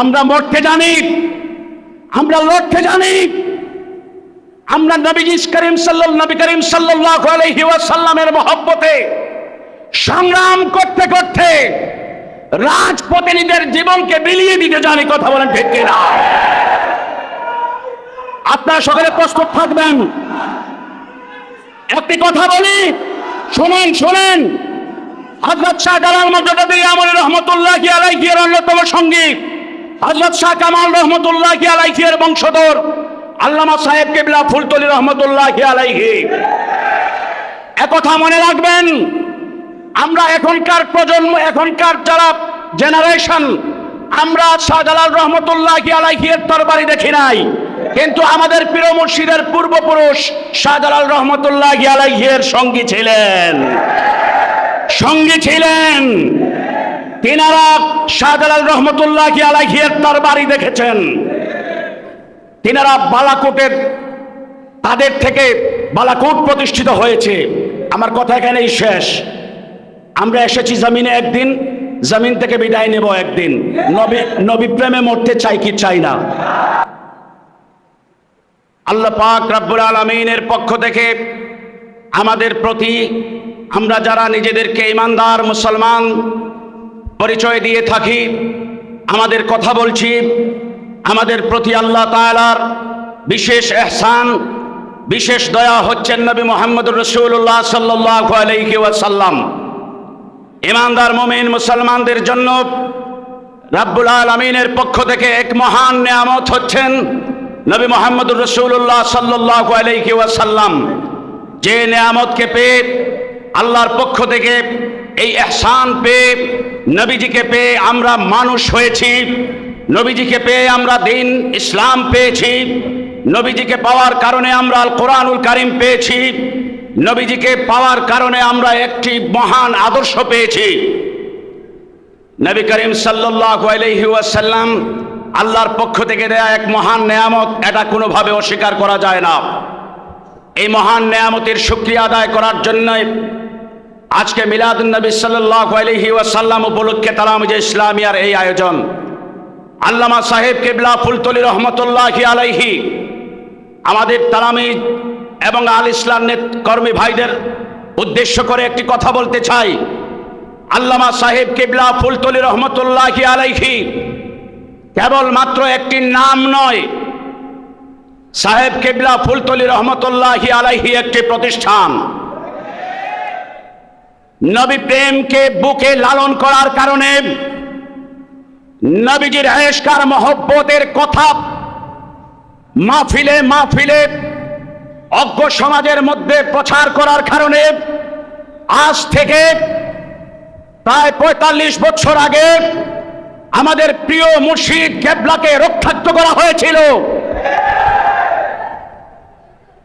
আমরা মরতে জানি। আমরা লড়তে জানি। আমরা নবী করিম সাল্লাল নবী করিম আলাইহি ওয়াসাল্লামের মহব্বতে সংগ্রাম করতে করতে রাজপ্রতিনিধিদের জীবনকে বিলিয়ে দিতে জানি কথা বলেন ঠিক কিনা। আপনারা সকলে প্রস্তুত থাকবেন। একটি কথা বলি, শুনেন শুনেন। হজরত শাহ জালাল মজদি আমল রহমতুল্লাহ আলাইহির অন্যতম সঙ্গী। হজরত শাহ কামাল রহমতুল্লাহ আলাইহির বংশধর আল্লামা সাহেব কেবলা ফুলতলি রহমতুল্লাহ আলাইহি। একথা মনে রাখবেন, আমরা এখনকার প্রজন্ম, এখনকার যারা জেনারেশন আমরা শাহজালাল রহমতুল্লাহ আলাইহির তরবারি দেখি নাই, কিন্তু আমাদের প্রিয় মুর্শিদের পূর্বপুরুষ শাহজালাল রহমতুল্লাহ আলাইহির সঙ্গী ছিলেন। সঙ্গী ছিলেন। তিনারা শাহজালাল রহমতুল্লাহ আলাইহির তরবারি দেখেছেন। তিনারা বালাকোটের তাদের থেকে বালাকোট প্রতিষ্ঠিত হয়েছে। আমার কথা এখানেই শেষ। আমরা এসেছি জমিনে একদিন, জমিন থেকে বিদায় নেব একদিন। নবী নবী প্রেমে মরতে চাই কি চাই না? আল্লাহ পাক রাব্বুল আলমিনের পক্ষ থেকে আমাদের প্রতি আমরা যারা নিজেদেরকে ইমানদার মুসলমান পরিচয় দিয়ে থাকি, আমাদের কথা বলছি, আমাদের প্রতি আল্লাহ তাআলার বিশেষ এহসান, বিশেষ দয়া হচ্ছেন নবী মোহাম্মদ রসুল্লাহ সাল্লাহ আলাইহি ওয়াসাল্লাম। ইমানদার মুমিন মুসলমানদের জন্য রাব্বুল আলমিনের পক্ষ থেকে এক মহান নিয়ামত হচ্ছেন নবী মোহাম্মদ রসুল্লাহ সাল্লাহ আলাইহি ওয়াসাল্লাম। যে নিয়ামতকে পেয়ে আল্লাহর পক্ষ থেকে এই এহসান পেয়ে নবীজিকে পেয়ে আমরা মানুষ হয়েছি, নবীজিকে পেয়ে আমরা দিন ইসলাম পেয়েছি, নবীজিকে পাওয়ার কারণে আমরা আল কোরআনুল কারিম পেয়েছি, নবীজিকে পাওয়ার কারণে আমরা একটি মহান আদর্শ পেয়েছি। নবী করিম সাল্লাল্লাহু আলাইহি ওয়াসাল্লাম আল্লাহর পক্ষ থেকে দেয়া এক মহান নেয়ামত, এটা কোনোভাবে অস্বীকার করা যায় না। এই মহান নেয়ামতের শুক্রিয়া আদায় করার জন্য আজকে মিলাদুন নবী আলাইহি ওয়াসাল্লাম উপলক্ষে তালামুজ ইসলামিয়ার এই আয়োজন। আল্লামা সাহেব কেবলা ফুলতলি রহমতুল্লাহি আলাইহি, আমাদের তালামিজ এবং আল ইসলাম কর্মী ভাইদের উদ্দেশ্য করে একটি কথা বলতে চাই। আল্লামা সাহেব কেবলা ফুলতলি রহমতুল্লাহি আলাইহি কেবলমাত্র একটি নাম নয়, সাহেব কেবলা ফুলতলি রহমতুল্লাহি আলাইহি একটি প্রতিষ্ঠান। নবী প্রেমকে বুকে লালন করার কারণে নবীজির হেসকার মহব্বতের কথা মাহফিলে মাহফিলে অজ্ঞ সমাজের মধ্যে প্রচার করার কারণে আজ থেকে প্রায় পঁয়তাল্লিশ বছর আগে আমাদের প্রিয় মুর্শিদ কেবলাকে রক্ষাক্ত করা হয়েছিল।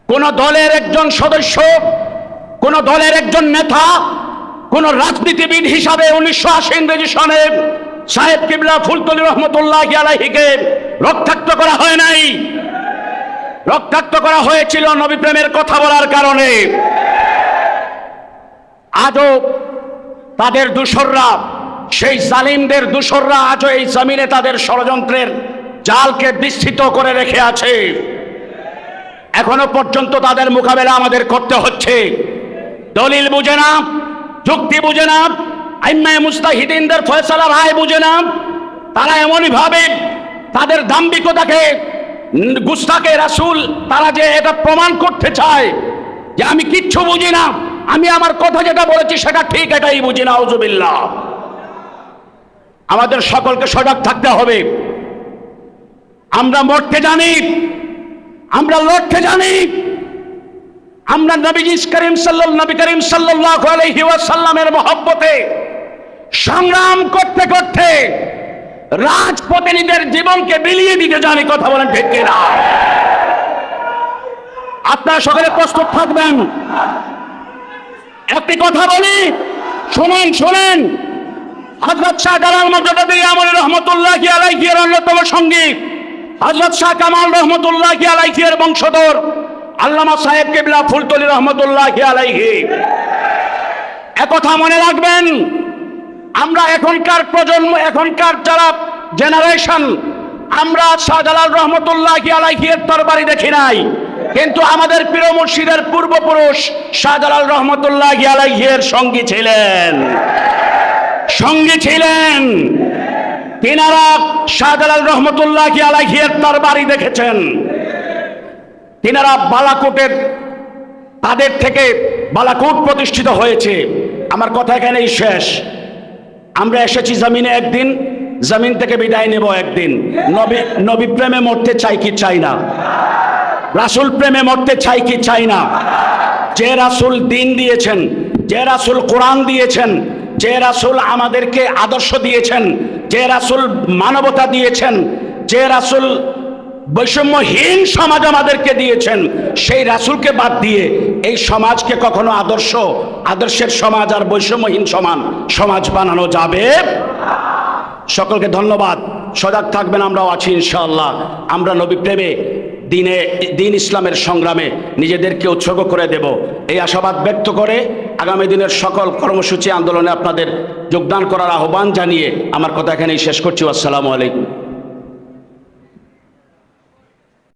কোন দলের একজন সদস্য, কোন দলের একজন নেতা কোন রাজনীতিবিদ হিসাবে উনিশশো আশি ইংরেজি সনে সাহেব কিবলা ফুলতলি রহমতুল্লাহ আলাহিকে রক্ষাক্ত করা হয় নাই। রক্তাক্ত করা হয়েছিল নবী প্রেমের কথা বলার কারণে। আজও তাদের দূষররা, সেই জালিমদের দূষররা আজও এই জমিনে তাদের ষড়যন্ত্রের জালকে বিস্তৃত করে রেখে আছে। এখনও পর্যন্ত তাদের মোকাবেলা আমাদের করতে হচ্ছে। দলিল বুঝে না? যুক্তি বুঝে না। আইম্মায় মুস্তাহিদিনদের ফয়সালা রায় বুঝে না। তারা এমনই ভাবে তাদের দাম্ভিকতাকে উম, গুস্তাকে রাসূল তারা যে এটা প্রমাণ করতে চায় যে আমি কিচ্ছু বুঝি না আমি আমার কথা যেটা বলেছি সেটা ঠিক এটাই বুঝি না আউজুবিল্লাহ আমাদের সকলকে সজাগ থাকতে হবে। আমরা মরতে জানি আমরা লড়তে জানি। আমরা নবীজি করিম সাল্লাল, নবী করিম ওয়াসাল্লামের মহব্বতে সংগ্রাম করতে করতে রাজপ্রতিনিধিদের জীবনকে বিলিয়ে দিতে জানি কথা বলেন ঠিক কিনা? আপনারা সকলে প্রস্তুত থাকবেন? একটি কথা বলি, শুনেন শুনেন। হজরত শাহ জালাল মজদি আমল রহমতুল্লাহ আলাইহির অন্যতম সঙ্গী। হজরত শাহ কামাল রহমতুল্লাহ আলাইহির বংশধর। আল্লামা সাহেব কেবলা ফুলতলি রহমতুল্লাহ আলাইহি। একথা মনে রাখবেন, আমরা এখনকার প্রজন্ম, এখনকার যারা জেনারেশন আমরা শাহজালাল রহমতুল্লাহ আলাইহির তরবারি দেখি নাই। কিন্তু আমাদের প্রিয় মুর্শিদের পূর্বপুরুষ শাহজালাল রহমতুল্লাহ আলাইহির সঙ্গী ছিলেন। সঙ্গী ছিলেন। তিনারা শাহজালাল রহমতুল্লাহ আলাইহির তরবারি দেখেছেন। তিনারা বালাকোটের, তাদের থেকে বালাকোট প্রতিষ্ঠিত হয়েছে। আমার কথা এখানেই শেষ। আমরা এসেছি জমিনে একদিন, জমিন থেকে বিদায় নেব একদিন। নবী নবী প্রেমে মরতে চাই কি চাই না? রাসুল প্রেমে মরতে চাই কি চাই না? যে রাসুল দিন দিয়েছেন, যে রাসুল কোরআন দিয়েছেন, যে রাসুল আমাদেরকে আদর্শ দিয়েছেন, যে রাসুল মানবতা দিয়েছেন, যে রাসুল বৈষম্যহীন সমাজ আমাদেরকে দিয়েছেন। সেই রাসুলকে বাদ দিয়ে এই সমাজকে কখনো আদর্শ, আদর্শের সমাজ আর বৈষম্যহীন সমান, সমাজ বানানো যাবে? সকলকে ধন্যবাদ। সজাগ থাকবেন আমরাও আছি ইনশাআল্লাহ। আমরা নবী প্রেমে দিনে, দিন ইসলামের সংগ্রামে নিজেদেরকে উৎসর্গ করে দেব। এই আশাবাদ ব্যক্ত করে আগামী দিনের সকল কর্মসূচি আন্দোলনে আপনাদের যোগদান করার আহ্বান জানিয়ে আমার কথা এখানেই শেষ করছি। আসসালামু আলাইকুম।